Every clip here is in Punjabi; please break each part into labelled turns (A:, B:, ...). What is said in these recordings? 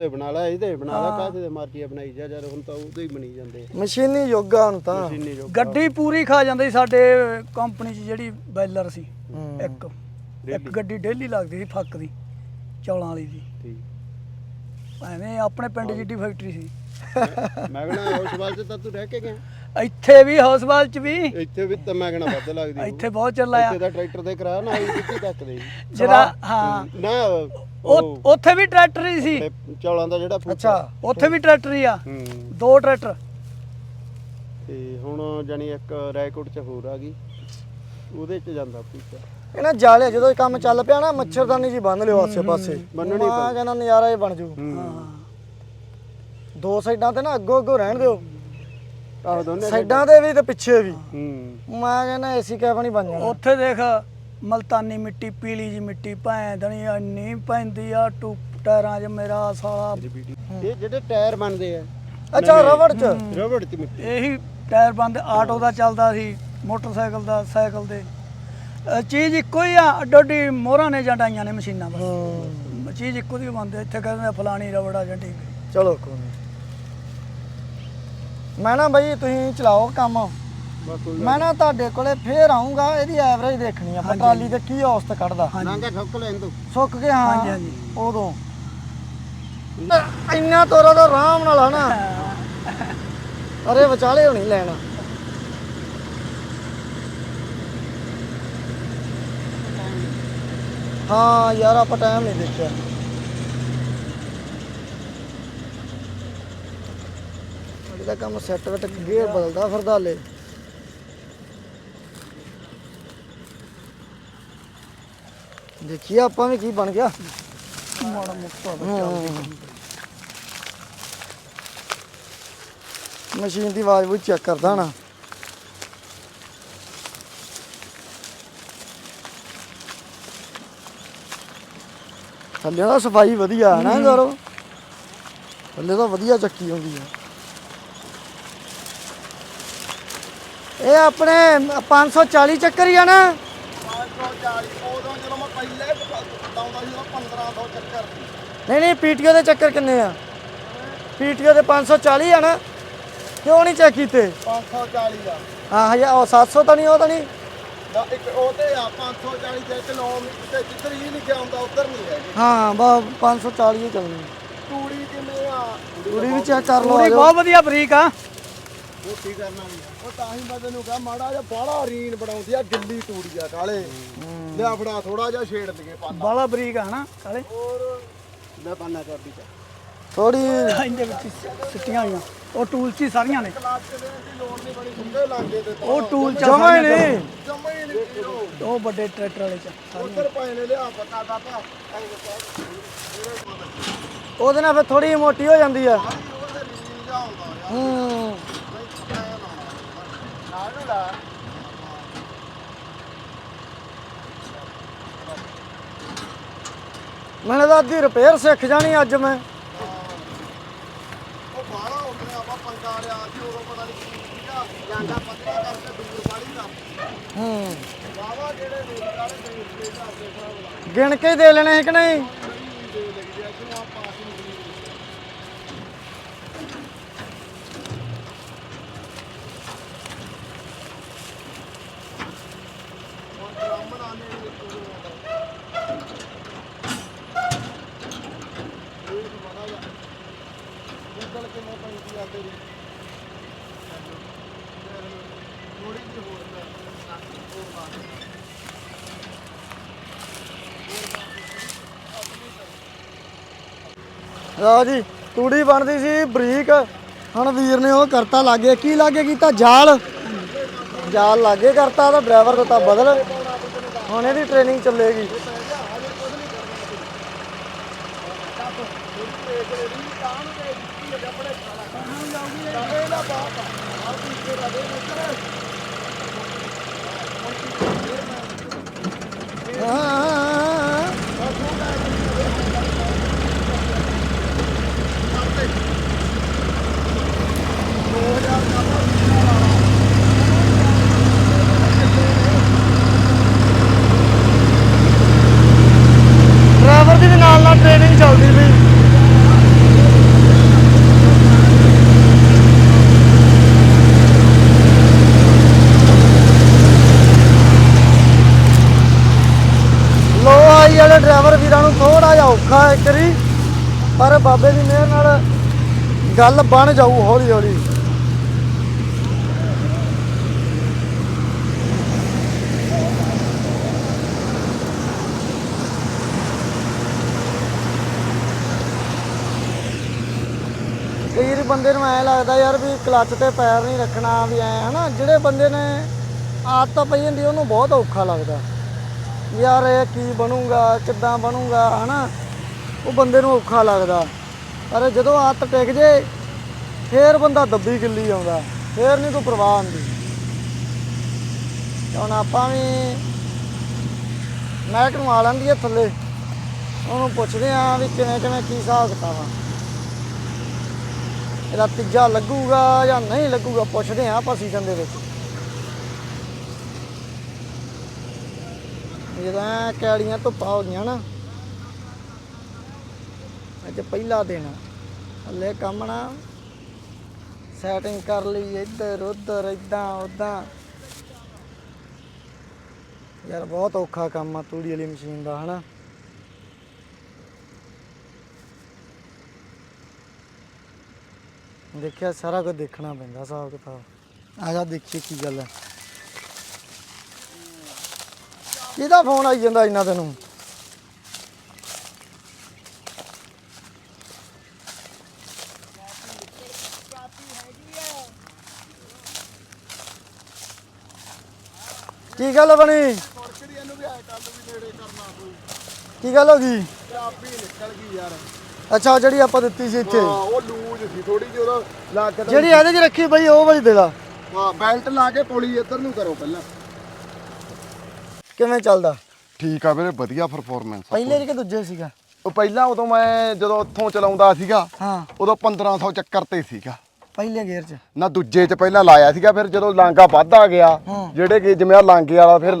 A: ਤੇ ਬਣਾ ਲੈ ਇਹਦੇ ਬਣਾ ਲੈ ਕਾਹਦੇ ਦੇ ਮਰਜ਼ੀ ਬਣਾਈ ਜਾ ਜਦ ਹੁਣ ਤਾਂ ਉਹਦੇ ਹੀ ਬਣੀ ਜਾਂਦੇ ਆ।
B: ਮਸ਼ੀਨੀ ਯੁੱਗ ਆ ਹੁਣ ਤਾਂ।
A: ਮਸ਼ੀਨੀ ਜੋ
C: ਗੱਡੀ ਪੂਰੀ ਖਾ ਜਾਂਦੀ ਸੀ ਸਾਡੇ ਕੰਪਨੀ 'ਚ ਜਿਹੜੀ ਬੈਲਰ ਸੀ
B: ਹੂੰ।
C: ਇੱਕ। ਇੱਕ ਗੱਡੀ ਡੇਲੀ ਲੱਗਦੀ ਸੀ ਫੱਕ ਦੀ ਚੌਲਾਂ ਵਾਲੀ ਦੀ
A: ਠੀਕ।
C: ਐਵੇਂ ਆਪਣੇ ਪਿੰਡ ਜਿੱਡੀ ਫੈਕਟਰੀ ਸੀ।
A: ਮੈਂ ਕਹਣਾ ਉਸ ਵਾਲ ਚ ਤਾਂ ਤੂੰ ਰਹਿ ਕੇ ਗਿਆ।
C: ਇੱਥੇ ਵੀ ਹਾਊਸਵਾਲ 'ਚ ਵੀ।
A: ਇੱਥੇ ਵੀ ਤਾਂ ਮੈਂ ਕਹਣਾ ਵੱਧ ਲੱਗਦੀ ਹੋਊ।
C: ਇੱਥੇ ਬਹੁਤ ਚੱਲ ਆਇਆ।
A: ਇੱਥੇ ਦਾ ਟਰੈਕਟਰ ਤੇ ਕਰਾ ਨਾ ਇਹ ਕਿੱਥੇ ਤੱਕ ਦੇ।
C: ਜਿਹੜਾ ਹਾਂ।
A: ਨਾ
C: ਉਹ ਉੱਥੇ ਵੀ ਟਰੈਕਟਰ ਹੀ ਸੀ।
A: ਤੇ ਚੌਲਾਂ ਦਾ ਜਿਹੜਾ ਫੂਕਾ।
B: ਅੱਛਾ
C: ਉੱਥੇ ਵੀ ਟਰੈਕਟਰ ਹੀ ਆ।
A: ਹੂੰ।
C: ਦੋ ਟਰੈਕਟਰ।
A: ਤੇ ਹੁਣ ਜਾਨੀ ਇੱਕ ਰੈਕੋਟ ਚ ਹੋਰ ਆ ਗਈ। ਉਹਦੇ ਚ ਜਾਂਦਾ ਪੀਛਾ
B: ਇਹਨਾਂ ਜਾਲੇ ਜਦੋਂ ਇਹ ਕੰਮ ਚੱਲ ਪਿਆ ਨਾ ਮੱਛਰਦਾਨੀ ਜੀ ਬੰਨ ਲਿਓ ਆਸੇ ਪਾਸੇ।
A: ਬੰਨਣੀ
B: ਮੈਂ
A: ਪਊ।
B: ਕਹਿੰਦਾ ਨਜ਼ਾਰਾ ਹੀ ਬਣ ਜੂ।
A: ਹੂੰ।
B: ਦੋ ਸਾਈਡਾਂ ਤੇ ਨਾ ਅੱਗੋ ਅੱਗੋ ਰਹਿਣ ਦਿਓ।
A: ਆਹ ਦੋਨੇ
B: ਸਾਈਡਾਂ ਤੇ ਵੀ ਤੇ ਪਿੱਛੇ ਵੀ।
A: ਹੂੰ।
B: ਮੈਂ ਕਹਿੰਦਾ ਏਸੀ ਕੈਬਨ ਹੀ ਬਣ ਜਾਣਾ।
C: ਉੱਥੇ ਦੇਖ ਮਲਤਾਨੀ ਮਿੱਟੀ ਪੀਲੀ ਜੀ ਮਿੱਟੀ ਭੈਂ ਦਣੀ ਇੰਨੀ ਪੈਂਦੀ ਆ ਟੂ ਟਾਇਰਾਂ 'ਚ ਮੇਰਾ ਸਾਲਾ।
A: ਇਹ ਜਿਹੜੇ ਟਾਇਰ ਬਣਦੇ ਆ।
B: ਅੱਛਾ ਰਬੜ ਚ?
A: ਰਬੜ ਚ ਮਿੱਟੀ।
C: ਇਹੀ ਟਾਇਰ ਬੰਦ ਆਟੋ ਦਾ ਚੱਲਦਾ ਸੀ ਮੋਟਰਸਾਈਕਲ ਦਾ ਸਾਈਕਲ ਦੇ। ਚੀਜ਼ ਇੱਕੋ ਹੀ ਆ ਅੱਡੀ ਮੋਹਰਾਂ ਨੇ ਜੰਡਾਈਆਂ ਨੇ ਮਸ਼ੀਨਾਂ ਬਸ। ਚੀਜ਼ ਇੱਕੋ ਦੀ ਬੰਦੇ ਇੱਥੇ ਕਹਿੰਦੇ ਆ ਫਲਾਣੀ ਰਬੜਾ ਜੰਡੀ
B: ਚਲੋ ਕੋਈ ਨੀ। ਮੈਂ ਨਾ ਬਈ ਤੁਸੀਂ ਚਲਾਓ ਕੰਮ। ਮੈਂ ਨਾ ਤੁਹਾਡੇ ਕੋਲੇ ਫੇਰ ਆਉਂਗਾ ਇਹਦੀ ਐਵਰੇਜ ਦੇਖਣੀ ਆ ਟਰਾਲੀ ਤੇ ਕੀ ਔਸਤ ਕੱਢਦਾ।
A: ਨਾਂਗਾ ਠੋਕ ਲੈਣ ਦੋ
B: ਸੁੱਕ ਕੇ ਹਾਂ
C: ਹਾਂਜੀ, ਹਾਂਜੀ।
B: ਉਦੋਂ। ਇੰਨਾ ਤੋਰਾ ਤਾਂ ਆਰਾਮ ਨਾਲ ਆ ਨਾ। ਅਰੇ ਵਿਚਾਲੇ ਹੋਣੀ ਲੈਣਾ। ਹਾਂ ਯਾਰ ਆਪਾਂ ਟਾਈਮ ਨਹੀਂ ਦੇਖਿਆ। ਇਹਦਾ ਕੰਮ ਸੈੱਟ ਵਟ ਗੇਅਰ ਬਦਲਦਾ ਫਿਰਦਾ ਲੈ ਦੇਖੀਏ ਆਪਾਂ ਵੀ ਕੀ ਬਣ ਗਿਆ।
C: ਮਾੜਾ ਮੁੱਕਾ
B: ਮਸ਼ੀਨ ਦੀ ਆਵਾਜ਼ ਵੀ ਚੈੱਕ ਕਰਦਾ ਨਾ ਥੱਲੇ ਦਾ ਸਫ਼ਾਈ ਵਧੀਆ ਹੈ ਨਾ ਗੌਰਵ ਥੱਲੇ ਤਾਂ ਵਧੀਆ ਚੱਕੀ ਹੁੰਦੀ ਹੈ। ਇਹ ਆਪਣੇ 540 ਚੱਕਰ ਹੀ ਆ ਨਾ।
A: 540 ਉਦੋਂ ਜਦੋਂ ਮੈਂ ਪਹਿਲੇ ਲਾਉਂਦਾ ਸੀ 1500 ਚੱਕਰ
B: ਨਹੀਂ ਨਹੀਂ ਪੀਟੀਓ ਦੇ ਚੱਕਰ ਕਿੰਨੇ ਆ? ਪੀਟੀਓ ਦੇ 540 ਆ ਨਾ? ਕਿਉਂ ਨਹੀਂ ਚੈੱਕ ਕੀਤੇ?
A: 540 ਆ।
B: ਹਾਂ ਹਜ਼ਾਰ ਉਹ 700 ਤਾਂ ਨਹੀਂ ਉਹ ਤਾਂ ਨਹੀਂ?
A: ਨਾ ਇੱਕ ਉਹ ਤੇ ਆ 540 ਤੇ ਕਿਲੋਮੀਟਰ ਤੇ ਜਿੱਧਰ ਹੀ ਲਿਖਿਆ ਹੁੰਦਾ ਉਧਰ ਨਹੀਂ ਹੈਗੀ।
B: ਹਾਂ ਬਾ 540 ਹੀ ਚੱਲਣੀ।
A: ਤੂੜੀ ਕਿਵੇਂ ਆ?
B: ਪੂਰੀ ਵੀ ਚੈੱਕ ਕਰ ਲਓ।
C: ਬਹੁਤ ਵਧੀਆ ਬਰੀਕ ਆ।
A: ਉਹ ਕੀ ਕਰਨਾ ਵੀ ਉਹ ਤਾਂ ਹੀ ਮੈਂ ਤੈਨੂੰ ਕਿਹਾ ਮਾੜਾ ਜਿਹਾ ਬਾਹਲਾ ਰੀਨ ਬਣਾਉਂਦੀ ਆ ਗਿੱਲੀ ਤੂੜੀ ਆ ਕਾਲੇ। ਲਿਆ ਫੜਾ ਥੋੜਾ ਜਿਹਾ ਛੇੜ ਲਈਏ ਪਾਣਾ
C: ਬਾਲਾ ਬਰੀਕ ਆ ਨਾ ਕਾਲੇ?
A: ਹੋਰ? ਲੈ ਪਾਣਾ ਕਰਦੀ ਤਾਂ
B: ਥੋੜੀ
C: ਇਹਦੇ ਵਿੱਚ ਹੀ ਸਿੱਟੀਆਂ ਹੋਈਆਂ। ਉਹ ਟੂਲ 'ਚ ਹੀ ਸਾਰੀਆਂ ਨੇ।
A: ਕਲਾਸ ਚ ਦੇਣ ਦੀ ਲੋੜ ਨਹੀਂ ਬੜੀ ਸੁੱਕੇ ਲਾਂਗੇ ਤੇ
C: ਉਹ ਟੂਲ 'ਚ
B: ਜਮਾ ਹੀ
C: ਸਾਰੀਆਂ
B: ਨਹੀਂ।
A: ਜਮਾ ਹੀ ਨਹੀਂ ਪੀਰੋ
C: ਉਹ। ਵੱਡੇ ਟਰੈਕਟਰ ਵਾਲੇ 'ਚ
A: ਉਧਰ ਪਏ ਨੇ ਲਿਆ ਪਤਾ ਦਾਤਾ
B: ਉਹਦੇ ਨਾਲ ਫਿਰ ਥੋੜੀ ਮੋਟੀ ਹੋ ਜਾਂਦੀ ਆ।
A: ਉਹਦੇ ਰੀਨ ਜਾ ਹੁੰਦਾ ਯਾਰ
B: ਹੂੰ।
A: ਨਾਲ ਨੂੰ ਲਾ
B: ਮੈਨੂੰ ਤਾਂ ਅੱਧੀ ਰਿਪੇਅਰ ਸਿੱਖ ਜਾਣੀ ਅੱਜ ਮੈਂ।
A: ਉਹ ਬਾਹਲਾ ਉੱਤੇ ਆਪਾਂ ਪੰਗਾ ਲਿਆ ਸੀ ਉਦੋਂ ਪਤਾ ਨਹੀਂ ਕੀ ਸੀਗਾ। ਜਾਂਦਾ ਪਤਲਾ ਕਰਕੇ ਦੂਰ ਵਾਲੀ ਕਰ
B: ਹੂੰ।
A: ਬਾਵਾ ਜਿਹੜੇ ਰੇਟ ਵਾਲੇ ਦੇ ਦੇ ਘਰ ਦੇ ਹਿਸਾਬ ਨਾਲ
B: ਗਿਣ ਕੇ ਹੀ ਦੇ ਲੈਣੇ ਸੀ ਕਿ ਨਹੀਂ
A: ਦੇ ਲੱਗਦੇ ਆ ਕਿਉਂ ਆਪਾਂ ਆਸ ਨਹੀਂ ਕਰੀ ਹੁਣ ਬ੍ਰਾਹਮਣ ਆਨੇ ਨੇ ਪੂਰੇ ਹੁੰਦਾ ਇਹ ਤਾਂ ਬੜਾ ਯਾਰ ਗੂਗਲ ਕਿੰਨੇ ਪੈਂਦੀ ਆ ਤੇਰੀ ਥੋੜੀ ਜਿਹੀ ਹੋਰ ਬਾਤ
B: ਲਓ ਜੀ ਤੂੜੀ ਬਣਦੀ ਸੀ ਬਰੀਕ। ਹੁਣ ਵੀਰ ਨੇ ਉਹ ਕਰਤਾ ਲਾਗੇ। ਕੀ ਲਾਗੇ ਕੀਤਾ? ਜਾਲ। ਜਾਲ ਲਾਗੇ ਕਰਤਾ ਤਾਂ ਡਰਾਈਵਰ ਦਿੱਤਾ ਬਦਲ। ਹੁਣ ਇਹਦੀ ਟ੍ਰੇਨਿੰਗ ਚੱਲੇਗੀ। ਹਾਂ ਡਰਾਈਵਰ ਦੀ ਵੀ ਨਾਲ ਨਾਲ ਟ੍ਰੇਨਿੰਗ ਚੱਲਦੀ ਸੀ ਪਰ ਬਾਬੇ ਦੀ ਮਿਹਰ ਨਾਲ ਗੱਲ ਬਣ ਜਾਊ, ਹੌਲੀ ਹੌਲੀ। ਕਈ ਵਾਰੀ ਬੰਦੇ ਨੂੰ ਐ ਲੱਗਦਾ ਯਾਰ ਵੀ ਕਲੱਚ ਤੇ ਪੈਰ ਨਹੀਂ ਰੱਖਣਾ ਵੀ ਐ, ਹਨਾ? ਜਿਹੜੇ ਬੰਦੇ ਨੇ ਆਦਤ ਪਈ ਹੁੰਦੀ, ਉਹਨੂੰ ਬਹੁਤ ਔਖਾ ਲੱਗਦਾ। ਯਾਰ ਇਹ ਕੀ ਬਣੂਗਾ, ਕਿੱਦਾਂ ਬਣੂਗਾ, ਹਨਾ? ਉਹ ਬੰਦੇ ਨੂੰ ਔਖਾ ਲੱਗਦਾ। ਪਰ ਜਦੋਂ ਹੱਥ ਟਿਕ ਜੇ, ਫੇਰ ਬੰਦਾ ਦੱਬੀ ਗਿੱਲੀ ਆਉਂਦਾ, ਫੇਰ ਨਹੀਂ ਕੋਈ ਪਰਵਾਹ ਹੁੰਦੀ। ਹੁਣ ਆਪਾਂ ਵੀ ਮਹਿਕ ਨੂੰ ਆ ਲੈਂਦੀ ਹੈ ਥੱਲੇ, ਉਹਨੂੰ ਪੁੱਛਦੇ ਆ ਵੀ ਕਿਵੇਂ ਕਿਵੇਂ ਕੀ ਹਿਸਾਬ ਕਿਤਾਬ ਆ। ਇਹਦਾ ਤੀਜਾ ਲੱਗੂਗਾ ਜਾਂ ਨਹੀਂ ਲੱਗੂਗਾ, ਪੁੱਛਦੇ ਆ ਆਪਾਂ ਸੀਜ਼ਨ ਦੇ ਵਿੱਚ। ਜਦੋਂ ਕੈੜੀਆਂ ਧੁੱਪਾਂ ਹੋ ਗਈਆਂ ਨਾ ਅੱਜ ਪਹਿਲਾ ਦਿਨ। ਆ। ਹਲੇ ਕੰਮ ਨਾ ਸੈਟਿੰਗ ਕਰ ਲਈ ਇੱਧਰ, ਉੱਧਰ ਇਦਾਂ ਉਦਾਂ ਯਾਰ ਬਹੁਤ ਔਖਾ ਕੰਮ ਆ ਤੂੜੀ ਵਾਲੀ ਮਸ਼ੀਨ ਦਾ, ਹਨਾ? ਦੇਖਿਆ, ਸਾਰਾ ਕੁਝ ਦੇਖਣਾ ਪੈਂਦਾ, ਹਿਸਾਬ ਕਿਤਾਬ। ਆ ਜਾ, ਦੇਖੀਏ ਕੀ ਗੱਲ ਹੈ ਕਿਹਦਾ ਫੋਨ ਆਈ ਜਾਂਦਾ ਇੰਨਾ ਤੈਨੂੰ? ਕੀ ਗੱਲ ਬਣੀ?
A: ਕੁਰਕੜੀ ਇਹਨੂੰ ਵੀ ਐ ਕਰ ਲੂ ਵੀ ਨੇੜੇ ਕਰਨਾ ਕੋਈ
B: ਕੀ ਗੱਲ ਹੋ ਗਈ?
A: ਚਾਬੀ ਨਿਕਲ ਗਈ ਯਾਰ
B: ਅੱਛਾ ਉਹ ਜਿਹੜੀ ਆਪਾਂ ਦਿੱਤੀ ਸੀ ਇੱਥੇ।
A: ਹਾਂ ਉਹ ਲੂਜ ਸੀ ਥੋੜੀ ਜਿਹੀ ਉਹਦਾ ਲਾ ਕੇ ਤਾਂ-
B: ਜਿਹੜੀ ਇਹਦੇ 'ਚ ਰੱਖੀ ਬਈ ਉਹ ਵਾਲੀ ਦੇ
A: ਹਾਂ ਬੈਲਟ ਲਾ ਕੇ ਪੁਲੀ ਇੱਧਰ ਨੂੰ ਕਰੋ ਪਹਿਲਾਂ।
B: ਕਿਵੇਂ ਚੱਲਦਾ?
A: ਠੀਕ ਆ ਵੀਰੇ ਵਧੀਆ ਪਰਫਾਰਮੈਂਸ
B: ਪਹਿਲੇ ਕਿ ਦੂਜੇ ਸੀਗਾ?
A: ਉਹ ਪਹਿਲਾਂ ਉਦੋਂ ਮੈਂ ਜਦੋਂ ਉੱਥੋਂ ਚਲਾਉਂਦਾ ਸੀਗਾ
B: ਹਾਂ।
A: ਉਦੋਂ 1500 ਚੱਕਰ ਤੇ ਸੀਗਾ।
B: ਪਹਿਲੇ ਗੇਅਰ 'ਚ?
A: ਨਾ ਦੂਜੇ ਚ ਪਹਿਲਾਂ ਲਾਇਆ ਸੀਗਾ ਫਿਰ ਜਦੋਂ ਲਾਂਗਾ ਵੱਧਦਾ ਗਿਆ
B: ਹਾਂ।
A: ਜਿਹੜੇ ਕਿ ਜਿਵੇਂ ਆ ਲਾਂਗੇ ਵਾਲਾ ਫਿਰ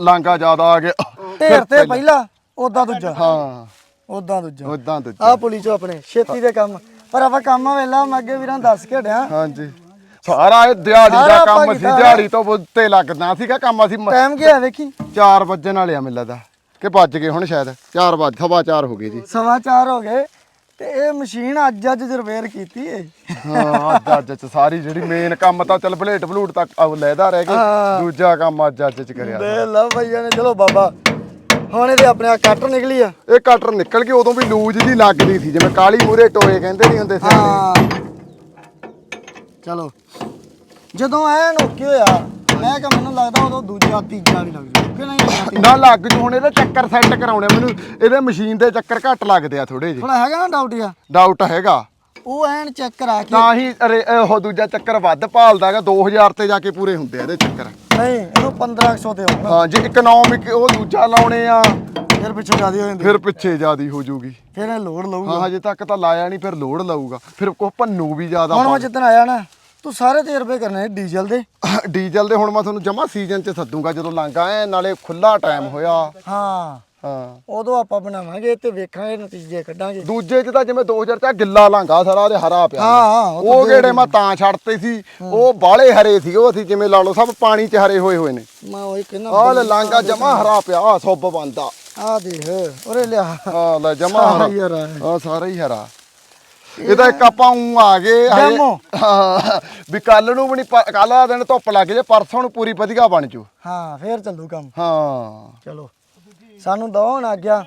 A: ਲਾਂਗਾ ਜ਼ਿਆਦਾ ਆ ਗਿਆ।
B: ਢੇਰ ਤੇ ਪਹਿਲਾ ਉਦਾਂ ਦੂਜਾ।
A: ਹਾਂ।
B: ਉਦਾਂ ਦੂਜਾ।
A: ਉਦਾਂ ਦੂਜਾ।
B: ਆ ਪੁਲੀ ਚੋਂ ਆਪਣੇ ਛੇਤੀ ਦੇ ਕੰਮ। ਪਰ ਆਪਾਂ ਕੰਮ ਵੇਲਾ ਮੈਂ ਅੱਗੇ ਵੀਰਾਂ ਦੱਸ ਕੇ ਹਟਿਆ।
A: ਹਾਂਜੀ। ਸਾਰਾ ਇਹ ਦਿਹਾੜੀ ਦਾ ਕੰਮ ਸੀ। ਦਿਹਾੜੀ ਤੋਂ ਉੱਤੇ ਲੱਗਦਾ ਸੀਗਾ ਕੰਮ ਅਸੀਂ
B: ਟਾਈਮ ਕੀ ਹੈ ਵੇਖੀ?
A: 4 ਵਜੇ ਵਾਲੇ ਆ ਮੈਨੂੰ ਲੱਗਦਾ। ਕਿ ਵੱਜ ਗਏ ਹੁਣ ਸ਼ਾਇਦ। 4 ਵਜ ਸਵਾ 4 ਹੋ ਗਏ ਜੀ।
B: ਸਵਾ ਚਾਰ ਹੋ ਗਏ ਤੇ ਇਹ ਮਸ਼ੀਨ ਅੱਜ ਅੱਜ ਰਿਪੇਅਰ ਕੀਤੀ ਏ।
A: ਹਾਂ ਅੱਜ ਅੱਜ ਚ ਸਾਰੀ ਜਿਹੜੀ ਮੇਨ ਕੰਮ ਤਾਂ ਚੱਲ ਭਲੇਟ ਭਲੂਟ ਤੱਕ ਲੈਦਾ ਰਹਿ। ਗਿਆ ਦੂਜਾ ਕੰਮ ਅੱਜ ਅੱਜ ਚ ਕਰਿਆ
B: ਦੇ ਲਓ ਭਈਆ ਨੇ ਚਲੋ ਬਾਬਾ। ਹੁਣ ਇਹਦੇ ਆਪਣੇ ਆ ਕੱਟ ਨਿਕਲੀ ਆ।
A: ਇਹ ਕਟਰ ਨਿਕਲ ਕੇ ਉਦੋਂ ਵੀ ਲੂਜ ਜੀ ਲੱਗਦੀ ਸੀ ਜਿਵੇਂ ਕਾਲੀ ਮੂਰੇ ਟੋਏ ਕਹਿੰਦੇ ਨਹੀਂ ਹੁੰਦੇ ਸੀ
B: ਹਾਂ। ਚਲੋ। ਜਦੋਂ ਐ ਨੋਕੀ ਹੋਇਆ ਮੈਂ ਕਿਹਾ ਮੈਨੂੰ ਲੱਗਦਾ ਉਦੋਂ ਦੂਜਾ ਤੀਜਾ ਵੀ ਲੱਗ ਜੂ। ਕਿ ਨਹੀਂ?
A: ਨਾ ਲੱਗ ਜੂ ਹੁਣ ਇਹਦੇ ਚੱਕਰ ਸੈੱਟ ਕਰਾਉਣੇ ਮੈਨੂੰ ਇਹਦੇ ਮਸ਼ੀਨ ਦੇ ਚੱਕਰ ਘੱਟ ਲੱਗਦੇ ਆ ਥੋੜੇ ਜਿਹੇ।
B: ਥੋੜਾ ਹੈਗਾ ਨਾ ਡਾਊਟ ਆ
A: ਡਾਊਟ ਹੈਗਾ।
B: ਉਹ ਐਨ ਚੈੱਕ ਕਰਾ ਕੇ
A: ਤਾਂ ਹੀ ਅਰੇ ਉਹ ਦੂਜਾ ਚੱਕਰ ਵੱਧ ਭਾਲਦਾਗਾ 2000 ਤੇ ਜਾ ਕੇ ਪੂਰੇ ਹੁੰਦੇ ਆ ਇਹਦੇ ਚੱਕਰ।
B: ਨਹੀਂ ਇਹਨੂੰ 1500 ਤੇ ਹੋਊਗਾ
A: ਹਾਂ ਜੇ ਇਕਨੋਮਿਕ ਉਹ ਦੂਜਾ ਲਾਉਣੇ ਆ
B: ਫਿਰ ਪਿੱਛੋਂ ਜ਼ਿਆਦਾ ਹੋ ਜਾਂਦੀ।
A: ਫਿਰ ਪਿੱਛੇ ਜਿਆਦੀ ਹੋ ਜੂਗੀ।
B: ਫਿਰ ਇਹ ਲੋਡ
A: ਹਾਂ
B: ਲਊਗਾ
A: ਹਜੇ ਤੱਕ ਤਾਂ ਲਾਇਆ ਨਹੀਂ ਫਿਰ ਲੋਡ ਲਾਊਗਾ। ਫਿਰ ਕੋ ਭੰਨੂ ਵੀ ਜ਼ਿਆਦਾ
B: ਹੁਣ ਮੈਂ ਜਿੱਦਣ ਆਇਆ ਨਾ ਤੂੰ ਸਾਰੇ ਤਜਰਬੇ ਕਰਨੇ ਡੀਜ਼ਲ ਦੇ।
A: ਡੀਜ਼ਲ ਦੇ ਹੁਣ ਮੈਂ ਤੁਹਾਨੂੰ ਜਮਾ ਸੀਜ਼ਨ 'ਚ ਸੱਦੂਗਾ ਜਦੋਂ ਲਾਂਗਾ ਐ ਨਾਲੇ ਖੁੱਲਾ ਟਾਈਮ ਹੋਇਆ।
B: ਹਾਂ।
A: ਹਾਂ।
B: ਉਦੋਂ ਆਪਾਂ ਬਣਾਵਾਂਗੇ ਤੇ ਵੇਖਾਂਗੇ ਨਤੀਜੇ ਕੱਢਾਂਗੇ।
A: ਦੂਜੇ 'ਚ ਤਾਂ ਜਿਵੇਂ 2000 ਚ ਗਿੱਲਾ ਲਾਂਗਾ ਸਾਰਾ ਉਹਦੇ ਹਰਾ ਪਿਆ।
B: ਹਾਂ, ਹਾਂ, ਉਹ ਤਾਂ
A: ਉਹ ਮੈਂ ਤਾਂ ਛੱਡਤੇ ਸੀ। ਉਹ ਬਾਲੇ ਹਰੇ ਸੀ ਉਹ ਅਸੀਂ ਜਿਵੇਂ ਲਾ ਲਓ ਸਭ ਪਾਣੀ 'ਚ ਹਰੇ ਹੋਏ ਹੋਏ ਨੇ।
B: ਮੈਂ ਉਹੀ ਕਹਿੰਦਾ
A: ਆਹ ਲੈ ਲਾਂਗਾ ਜਮਾ ਹਰਾ ਪਿਆ ਸੁੱਬ ਬੰਦਾ
B: ਆ ਦੇਖ ਉਰੇ ਲਿਆ।
A: ਹਾਂ ਲੈ ਜਮਾ
B: ਸਾਰਾ
A: ਹਰਾ
B: ਹੀ ਹਰਾ ਹੈ।
A: ਸਾਰਾ ਹੀ ਹਰਾ। ਇਹ ਤਾਂ ਇੱਕ ਆਪਾਂ ਉਂ ਆ ਗਏ ਹਜੇ-
B: ਡੈਮੋ।
A: ਹਾਂ। ਵੀ ਕੱਲ ਨੂੰ ਵੀ ਨਹੀਂ ਕੱਲ ਦਾ ਦਿਨ ਧੁੱਪ ਲੱਗ ਜੇ ਪਰਸੋਂ ਨੂੰ ਪੂਰੀ ਵਧੀਆ ਬਣ ਜੂ।
B: ਹਾਂ ਫੇਰ ਚੱਲੂ ਕੰਮ।
A: ਹਾਂ।
B: ਚਲੋ। ਸਾਨੂੰ ਦੋ ਹੁਣ ਆ ਗਿਆ।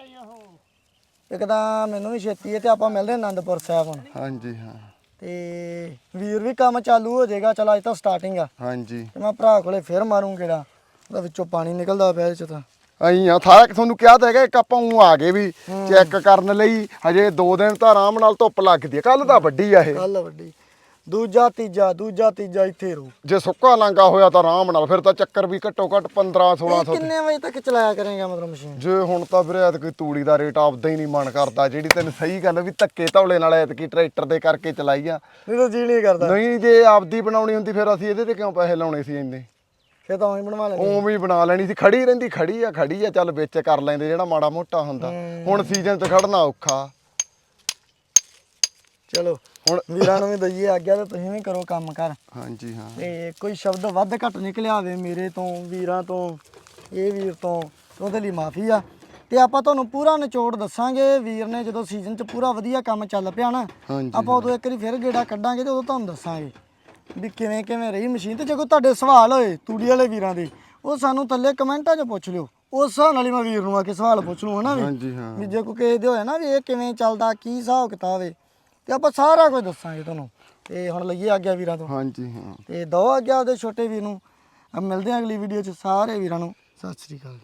B: ਇੱਕ ਤਾਂ ਮੈਨੂੰ ਵੀ ਛੇਤੀ ਹੈ ਤੇ ਆਪਾਂ ਮਿਲਦੇ ਆਨੰਦਪੁਰ ਸਾਹਿਬ ਹੁਣ।
A: ਹਾਂਜੀ ਹਾਂ।
B: ਤੇ ਵੀਰ ਵੀ ਕੰਮ ਚਾਲੂ ਹੋ ਜਾਏਗਾ ਚਲ ਅੱਜ ਤਾਂ ਸਟਾਰਟਿੰਗ ਆ।
A: ਹਾਂਜੀ।
B: ਤੇ ਮੈਂ ਭਰਾ ਕੋਲੇ ਫੇਰ ਮਾਰੂੰ ਕਿਹੜਾ ਉਹਦੇ ਵਿੱਚੋਂ ਪਾਣੀ ਨਿਕਲਦਾ ਪਿਆ ਇਹ ਚ ਤਾਂ।
A: ਅਈ ਆ ਸਾਰਾ ਤੁਹਾਨੂੰ ਕਿਹਾ ਤਾਂ ਹੈਗਾ ਇੱਕ ਆਪਾਂ ਉਂ ਆ ਗਏ ਵੀ ਚੈੱਕ ਕਰਨ ਲਈ ਹਜੇ 2 ਦਿਨ ਤਾਂ ਆਰਾਮ ਨਾਲ ਧੁੱਪ ਲੱਗਦੀ ਹੈ ਕੱਲ ਤਾਂ ਵੱਡੀ ਆ ਇਹ।
B: ਕੱਲ ਵੱਡੀ। ਦੂਜਾ ਤੀਜਾ ਦੂਜਾ ਤੀਜਾ ਇੱਥੇ ਰੂ
A: ਜੇ ਸੁੱਕਾ ਲਾਂਗਾ ਹੋਇਆ ਤਾਂ ਆਰਾਮ ਨਾਲ ਫਿਰ ਤਾਂ ਚੱਕਰ ਵੀ ਘੱਟੋ ਘੱਟ 15
B: ਇਹ
A: 1600
B: ਕਿੰਨੇ ਵਜੇ ਤੱਕ ਚਲਾਇਆ ਕਰੇਗਾ ਮਤਲਬ ਮਸ਼ੀਨ?
A: ਜੇ ਹੁਣ ਤਾਂ ਵੀਰੇ ਐਤਕੀ ਤੂੜੀ ਦਾ ਰੇਟ ਆਪਦਾ ਹੀ ਨਹੀਂ ਮਨ ਕਰਦਾ ਜਿਹੜੀ ਤੈਨੂੰ ਸਹੀ ਗੱਲ ਵੀ ਧੱਕੇ ਧੌਲੇ ਨਾਲ ਐਤਕੀ ਟਰੈਕਟਰ ਦੇ ਕਰਕੇ ਚਲਾਈ ਆ।
B: ਨਹੀਂ ਤਾਂ ਜੀ ਨਹੀਂ ਕਰਦਾ।
A: ਨਹੀਂ ਜੇ ਆਪਦੀ ਬਣਾਉਣੀ ਹੁੰਦੀ ਫਿਰ ਅਸੀਂ ਇਹਦੇ ਤੇ ਕਿਉਂ ਪੈਸੇ ਲਾਉਣੇ ਸੀ ਇੰਨੇ?
B: ਫੇਰ ਤਾਂ ਉਹੀ ਬਣਵਾ ਲੈਂਦੇ।
A: ਉਵੇਂ ਹੀ ਬਣਾ ਲੈਣੀ ਸੀ ਖੜੀ ਰਹਿੰਦੀ ਖੜੀ ਆ ਖੜੀ ਆ ਚੱਲ ਵਿੱਚ ਕਰ ਲੈਂਦੇ ਜਿਹੜਾ ਮਾੜਾ ਮੋਟਾ ਹੁੰਦਾ। ਹੁਣ ਸੀਜ਼ਨ 'ਚ ਖੜਨਾ ਔਖਾ।
B: ਚਲੋ।
A: ਹੁਣ
B: ਵੀਰਾਂ ਨੂੰ ਵੀ ਦਈਏ ਆਗਿਆ ਤੇ ਤੁਸੀਂ ਵੀ ਕਰੋ ਕੰਮ ਕਰ।
A: ਹਾਂਜੀ ਹਾਂ।
B: ਤੇ ਕੋਈ ਸ਼ਬਦ ਵੱਧ ਘੱਟ ਨਿਕਲਿਆ ਹੋਵੇ ਮੇਰੇ ਤੋਂ ਵੀਰਾਂ ਤੋਂ ਇਹ ਵੀਰ ਤੋਂ ਉਹਦੇ ਲਈ ਮਾਫੀ ਆ। ਤੇ ਆਪਾਂ ਤੁਹਾਨੂੰ ਪੂਰਾ ਨਿਚੋੜ ਦੱਸਾਂਗੇ ਵੀਰ ਨੇ ਜਦੋਂ ਸੀਜ਼ਨ 'ਚ ਪੂਰਾ ਵਧੀਆ ਕੰਮ ਚੱਲ ਪਿਆ ਨਾ
A: ਹਾਂਜੀ
B: ਆਪਾਂ ਉਦੋਂ ਇੱਕ ਵਾਰੀ ਫਿਰ ਗੇੜਾ ਕੱਢਾਂਗੇ ਤੇ ਉਦੋਂ ਤੁਹਾਨੂੰ ਦੱਸਾਂਗੇ ਵੀ ਕਿਵੇਂ ਕਿਵੇਂ ਰਹੀ ਮਸ਼ੀਨ ਤੇ ਜੇ ਕੋਈ ਤੁਹਾਡੇ ਸਵਾਲ ਹੋਏ ਤੂੜੀ ਵਾਲੇ ਵੀਰਾਂ ਦੇ ਉਹ ਸਾਨੂੰ ਥੱਲੇ ਕਮੈਂਟਾਂ 'ਚ ਪੁੱਛ ਲਿਓ। ਉਸ ਹਿਸਾਬ ਨਾਲ ਹੀ ਮੈਂ ਵੀਰ ਨੂੰ ਆ ਕੇ ਸਵਾਲ ਪੁੱਛ ਲੂ ਹਨਾ ਵੀ
A: ਹਾਂਜੀ ਹਾਂ।
B: ਵੀ ਜੇ ਕੋਈ ਕਿਸੇ ਦੇ ਹੋਇਆ ਨਾ ਵੀ ਇਹ ਕਿਵੇਂ ਚੱਲਦਾ ਕੀ ਹਿਸਾਬ ਕਿਤਾਬ ਹੈ ਤੇ ਆਪਾਂ ਸਾਰਾ ਕੁਝ ਦੱਸਾਂਗੇ ਤੁਹਾਨੂੰ। ਤੇ ਹੁਣ ਲਈਏ ਆਗਿਆ ਵੀਰਾਂ ਤੋਂ।
A: ਹਾਂਜੀ ਹਾਂ।
B: ਤੇ ਦੋ ਆਗਿਆ ਉਹਦੇ ਛੋਟੇ ਵੀਰ ਨੂੰ। ਆ ਮਿਲਦੇ ਹਾਂ ਅਗਲੀ ਵੀਡੀਓ 'ਚ ਸਾਰੇ ਵੀਰਾਂ ਨੂੰ। ਸਤਿ ਸ੍ਰੀ ਅਕਾਲ